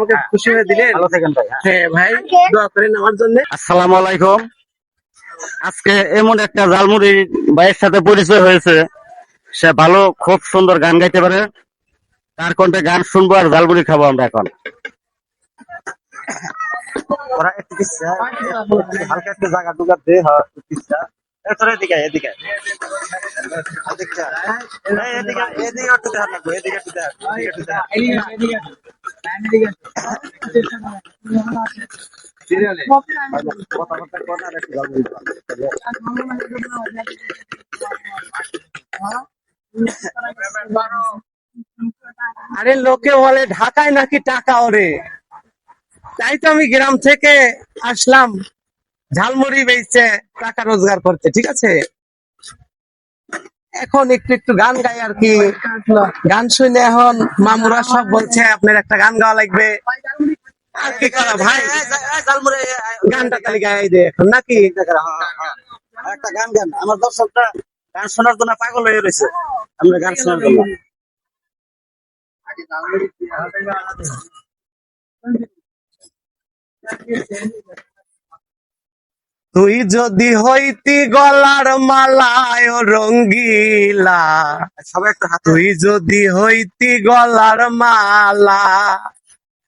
আমাকে খুশি হয়ে দিলেন। ভালো থাকেন ভাই হ্যাঁ। হ্যাঁ ভাই দোয়া করেন আমার জন্য। আসসালামু আলাইকুম। আজকে এমন একটা জালমুড়ি ভাইয়ের সাথে পরিচয় হয়েছে। সে ভালো খুব সুন্দর গান গাইতে পারে। তার কণ্ঠে গান শুনব আর জালমুড়ি খাব আমরা এখন। ওরা একটু কিচ্ছা, হালকা একটু জায়গা টুকা দে হ্যাঁ, একটু কিচ্ছা। এ, এদিকে এদিকে আরে লোকে বলে, ঢাকায় নাকি টাকা ওরে? তাই তো আমি গ্রাম থেকে আসলাম। ঝালমুড়ি বেচছে টাকা রোজগার করতে ঠিক আছে? এখন একটু একটু গান গাই আর কি। গান শুনে এখন মামুরা সব বলছে, আপনার একটা গান গাওয়া লাগবে। আর কি করা ভাই? গানটা তাহলে গাই দে এখন, নাকি? একটা গান গান, আমার দর্শকটা গান শোনার জন্য পাগল হয়ে রয়েছে। আমরা গান শোনার জন্য। তুই যদি হইতি গলার মালায় রঙ্গিলা। তুই যদি হইতি গলার মালা,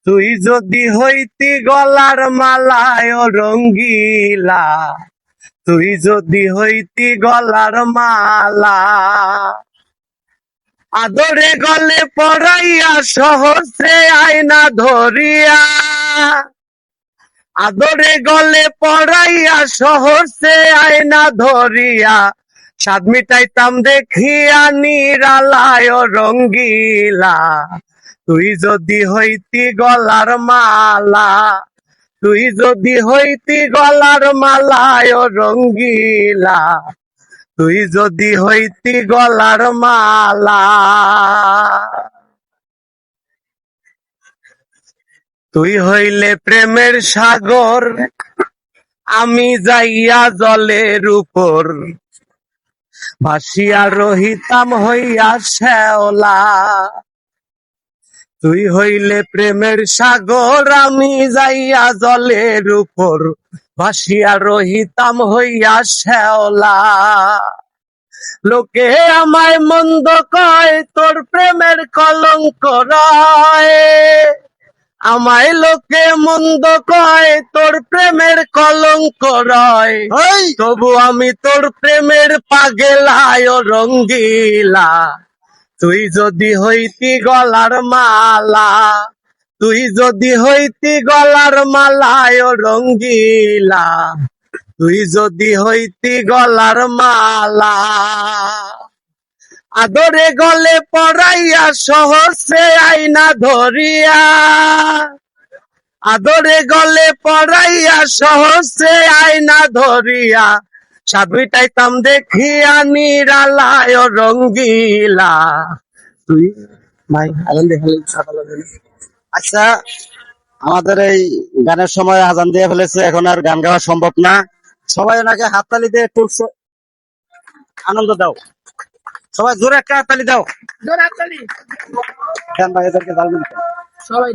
তুই যদি হইতি গলার মালায় রঙ্গিলা, তুই যদি হইতি গলার মালা, আদরে গলে পড়াইয়া সহসে আয়না ধরিয়া আদরে গলে পড়াইয়া সহসে আয়না ধরিয়া সাদ মিটাইতাম দেখিয়া নিরালায় রঙ্গিলা। তুই যদি হইতি গলার মালা, তুই যদি হইতি গলার মালায় রঙ্গিলা। তুই যদি হইতি গলার মালা। তুই হইলে প্রেমের সাগর, আমি যাইয়া জলের উপর। ভাসিয়া রহিতাম হইয়া শ্যাওলা। তুই হইলে প্রেমের সাগর, আমি যাইয়া জলের উপর। ভাসিয়া রহিতাম হইয়া শ্যাওলা। লোকে আমায় মন্দ কয়, তোর প্রেমের কলঙ্ক রয়। আমায় লোকে মন্দ কয় তোর প্রেমের কলঙ্ক রয়। তবু আমি তোর প্রেমের পাগেলায় রঙ্গিলা। তুই যদি হইতি গলার মালা তুই যদি হইতি গলার মালায় রঙ্গিলা। তুই যদি হইতি গলার মালা। আদরে গলে পড়াইয়া সহসে আইনা ধরিয়া। আদরে গলে পড়াইয়া সহসে আয়না ধরিয়া সাবিটাইতাম দেখিয়া নিরালায় রঙ্গিলা। তুই ভাই আনন্দে আচ্ছা আমাদের এই গানের সময় আজান দিয়ে ফেলেছে, এখন আর গান গাওয়া সম্ভব না। সবাই ওনাকে হাততালি দিয়ে উৎস- আনন্দ দাও। সবাই জোরে একটা হাততালি দাও দেন ভাই এদেরকে জালমুড়ি খাও। সবাই